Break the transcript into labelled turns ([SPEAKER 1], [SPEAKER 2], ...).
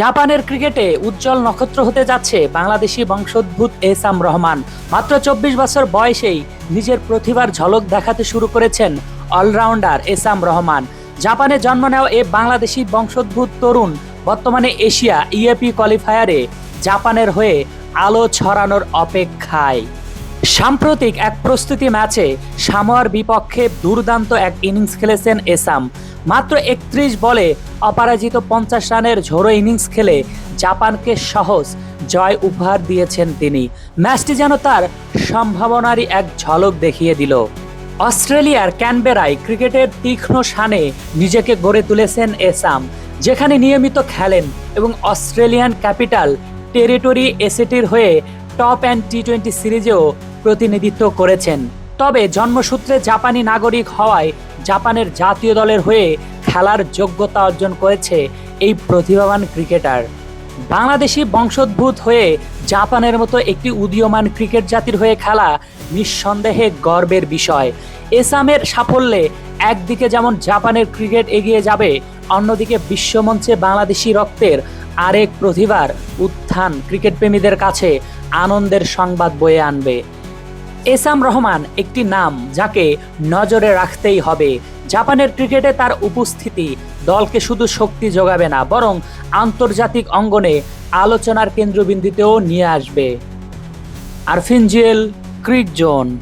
[SPEAKER 1] জাপানের ক্রিকেটে উজ্জ্বল নক্ষত্র হতে যাচ্ছে বাংলাদেশি বংশোদ্ভূত এসাম রহমান। মাত্র চব্বিশ বছর বয়সেই নিজের প্রতিভার ঝলক দেখাতে শুরু করেছেন অলরাউন্ডার এসাম রহমান। জাপানে জন্ম নেওয়া এ বাংলাদেশি বংশোদ্ভূত তরুণ বর্তমানে এশিয়া ইএপি কোয়ালিফায়ারে জাপানের হয়ে আলো ছড়ানোর অপেক্ষায়। সাম্প্রতিক এক প্রস্তুতি ম্যাচে সামোয়ার বিপক্ষে দুর্দান্ত এক ইনিংস খেলেছেন এসাম। মাত্র একত্রিশ বলে অপরাজিত পঞ্চাশ রানের ঝোড়ো ইনিংস খেলে জাপানকে সহজ জয় উপহার দিয়েছেন তিনি। ম্যাচটি যেন তার সম্ভাবনারই এক ঝলক দেখিয়ে দিল। অস্ট্রেলিয়ার ক্যানবেরায় ক্রিকেটের তীক্ষ্ণ সানে নিজেকে গড়ে তুলেছেন এসাম, যেখানে নিয়মিত খেলেন এবং অস্ট্রেলিয়ান ক্যাপিটাল টেরিটরি এসিটির হয়ে টপ অ্যান্ড টি টোয়েন্টি সিরিজেও প্রতিনিধিত্ব করেছেন। তবে জন্মসূত্রে জাপানি নাগরিক হওয়ায় জাপানের জাতীয় দলের হয়ে খেলার যোগ্যতা অর্জন করেছে এই প্রতিভাবান ক্রিকেটার। বাংলাদেশি বংশোদ্ভূত হয়ে জাপানের মতো একটি উদীয়মান ক্রিকেট জাতির হয়ে খেলা নিঃসন্দেহে গর্বের বিষয়। এসামের সাফল্যে একদিকে যেমন জাপানের ক্রিকেট এগিয়ে যাবে, অন্যদিকে বিশ্বমঞ্চে বাংলাদেশি রক্তের আরেক প্রতিভার উত্থান ক্রিকেট প্রেমীদের কাছে আনন্দের সংবাদ বয়ে আনবে। এসাম রহমান একটি নাম যাকে নজরে রাখতেই হবে। জাপানের ক্রিকেটে তার উপস্থিতি দলকে শুধু শক্তি যোগাবে না, বরং আন্তর্জাতিক অঙ্গনে আলোচনার কেন্দ্রবিন্দুতেও নিয়ে আসবে। Arfin Jewel Cric Zone.